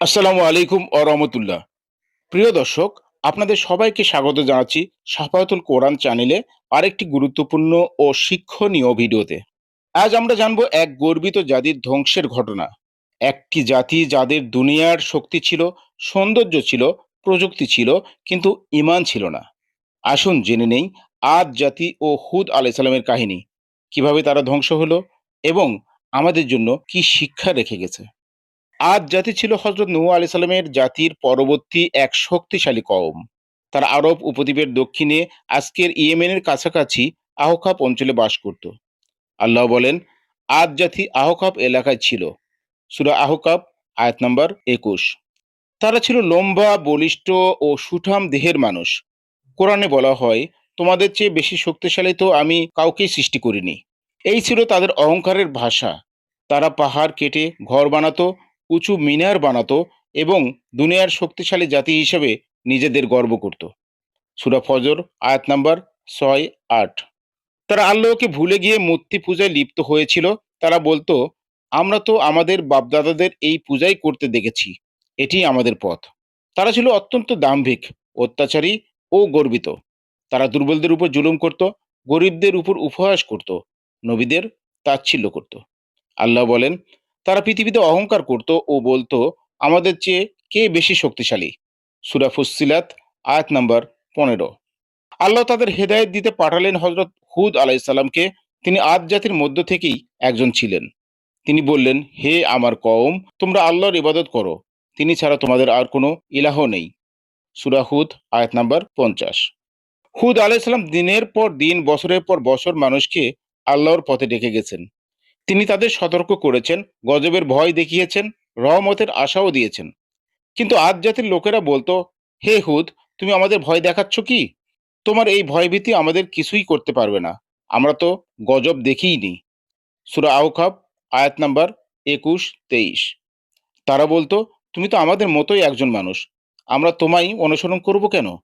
আসসালামু আলাইকুম ও রহমতুল্লাহ। প্রিয় দর্শক, আপনাদের সবাইকে স্বাগত জানাচ্ছি সাফায়াতুল কোরআন চ্যানেলে আরেকটি গুরুত্বপূর্ণ ও শিক্ষণীয় ভিডিওতে। আজ আমরা জানব এক গর্বিত জাতির ধ্বংসের ঘটনা। একটি জাতি যাদের দুনিয়ার শক্তি ছিল, সৌন্দর্য ছিল, প্রযুক্তি ছিল, কিন্তু ইমান ছিল না। আসুন জেনে নেই, আদ জাতি ও হুদ আলাইসাল্লামের কাহিনী। কীভাবে তারা ধ্বংস হলো এবং আমাদের জন্য কি শিক্ষা রেখে গেছে? আদ জাতি ছিল হজরত নূহ আলি সাল্লামের জাতির পরবর্তী এক শক্তিশালী কওম। তারা আরব উপদ্বীপের দক্ষিণে আজকের ইয়েমেনের কাছাকাছি আহকাপ অঞ্চলে বাস করত। আল্লাহ বলেন আদ জাতি আহকাপ এলাকায় ছিল। সুরা আহকাপ আয়াত নম্বর একুশ। তারা ছিল লম্বা, বলিষ্ঠ ও সুঠাম দেহের মানুষ। কোরআনে বলা হয়, তোমাদের চেয়ে বেশি শক্তিশালী তো আমি কাউকেই সৃষ্টি করিনি। এই ছিল তাদের অহংকারের ভাষা। তারা পাহাড় কেটে ঘর বানাতো উঁচু মিনার বানাতো এবং দুনিয়ার শক্তিশালী জাতি হিসেবে নিজেদের গর্ব করত। সুরা ফজর, আয়াত নাম্বার ছয়, আট। তারা আল্লাহকে ভুলে গিয়ে মূর্তি পূজায় লিপ্ত হয়েছিল। তারা বলতো, আমরা তো আমাদের বাপদাদাদের এই পূজাই করতে দেখেছি। এটি আমাদের পথ। তারা ছিল অত্যন্ত দাম্ভিক, অত্যাচারী ও গর্বিত। তারা দুর্বলদের উপর জুলুম করত, গরিবদের উপর উপহাস করত, নবীদের তাচ্ছিল্য করত। আল্লাহ বলেন তারা পৃথিবীতে অহংকার করত ও বলতো, আমাদের চেয়ে কে বেশি শক্তিশালী? সুরা ফুসিলাত আয়াত নাম্বার পনেরো। আল্লাহ তাদের হেদায়েত দিতে পাঠালেন হজরত হুদ আলাইসাল্লামকে তিনি আদ জাতির মধ্য থেকেই একজন ছিলেন। তিনি বললেন, হে আমার কওম, তোমরা আল্লাহর ইবাদত করো। তিনি ছাড়া তোমাদের আর কোনো ইলাহ নেই। সুরা হুদ, আয়াত নাম্বার পঞ্চাশ। হুদ আলাইসাল্লাম দিনের পর দিন, বছরের পর বছর মানুষকে আল্লাহর পথে ডেকে গেছেন। তিনি তাদের সতর্ক করেছেন, গজবের ভয় দেখিয়েছেন, রহমতের আশাও দিয়েছেন। কিন্তু আজ জাতির লোকেরা বলতো, হে হুদ, তুমি আমাদের ভয় দেখাচ্ছ কি? তোমার এই ভয়ভীতি আমাদের কিছুই করতে পারবে না। আমরা তো গজব দেখিই নি সুরা আউখাব আয়াত নাম্বার একুশ, তেইশ। তারা বলতো, তুমি তো আমাদের মতোই একজন মানুষ। আমরা তোমাই অনুসরণ করব কেন?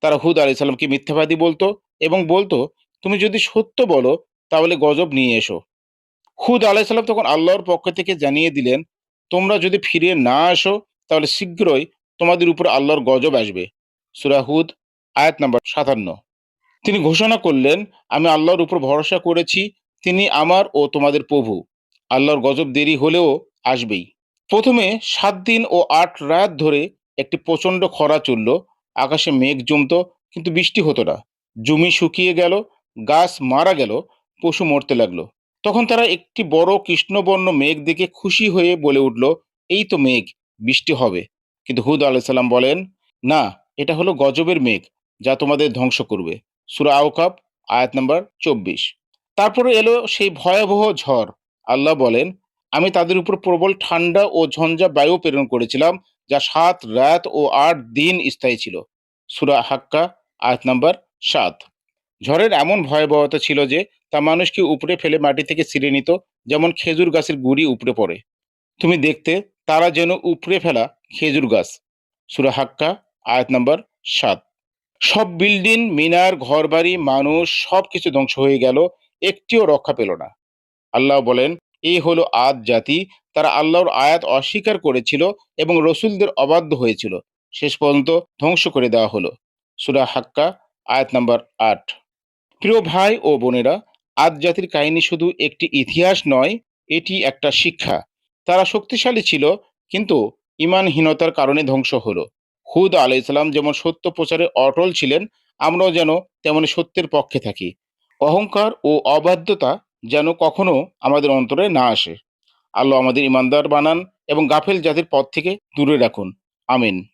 তারা হুদ আলি সাল্লামকে মিথ্যাবাদী বলতো এবং বলতো, তুমি যদি সত্য বলো, তাহলে গজব নিয়ে এসো। হুদ আলাইসাল্লাম তখন আল্লাহর পক্ষ থেকে জানিয়ে দিলেন, তোমরা যদি ফিরে না আসো, তাহলে শীঘ্রই তোমাদের উপর আল্লাহর গজব আসবে। সুরা হুদ, আয়াত নাম্বার সাতান্ন। তিনি ঘোষণা করলেন, আমি আল্লাহর উপর ভরসা করেছি, তিনি আমার ও তোমাদের প্রভু। আল্লাহর গজব দেরি হলেও আসবেই। প্রথমে সাত দিন ও আট রাত ধরে একটি প্রচণ্ড খরা চলল, আকাশে মেঘ জমতো, কিন্তু বৃষ্টি হতো না। জমি শুকিয়ে গেল, গাছ মারা গেল, পশু মরতে লাগল। তখন তারা একটি বড় কৃষ্ণবর্ণ মেঘ দেখে খুশি হয়ে বলে উঠল, এই তো মেঘ, বৃষ্টি হবে। কিন্তু হুদ আলাইসাল্লাম বলেন, না, এটা হলো গজবের মেঘ যা তোমাদের ধ্বংস করবে। সুরা আওকাপ আয়াত নাম্বার চব্বিশ। তারপরে এলো সেই ভয়াবহ ঝড়। আল্লাহ বলেন, আমি তাদের উপর প্রবল ঠান্ডা ও ঝঞ্ঝা বায়ু প্রেরণ করেছিলাম, যা সাত রাত ও আট দিন স্থায়ী ছিল। সুরা হাক্কা, আয়াত নাম্বার সাত। ঝড়ের এমন ভয়াবহতা ছিল যে তা মানুষকে উপরে ফেলে মাটি থেকে ছিঁড়ে নিত, যেমন খেজুর গাছের গুড়ি উপরে পড়ে। তুমি দেখতে, তারা যেন উপরে ফেলা খেজুর গাছ। সুরা হাক্কা, আয়াত নম্বর সাত। সব বিল্ডিং, মিনার, ঘরবাড়ি, মানুষ সব কিছু ধ্বংস হয়ে গেল, একটিও রক্ষা পেল না। আল্লাহ বলেন এই হলো আদ জাতি, তারা আল্লাহর আয়াত অস্বীকার করেছিল এবং রসুলদের অবাধ্য হয়েছিল। শেষ পর্যন্ত ধ্বংস করে দেওয়া হলো। সুরা হাক্কা, আয়াত নম্বর আট। প্রিয় ভাই ও বোনেরা, আদ জাতির কাহিনী শুধু একটি ইতিহাস নয়, এটি একটা শিক্ষা। তারা শক্তিশালী ছিল, কিন্তু ইমানহীনতার কারণে ধ্বংস হলো। হুদ ইসলাম যেমন সত্য প্রচারে অটল ছিলেন, আমরাও যেন তেমন সত্যের পক্ষে থাকি। অহংকার ও অবাধ্যতা যেন কখনো আমাদের অন্তরে না আসে। আল্লাহ আমাদের ইমানদার বানান এবং গাফেল জাতির পথ থেকে দূরে রাখুন। আমিন।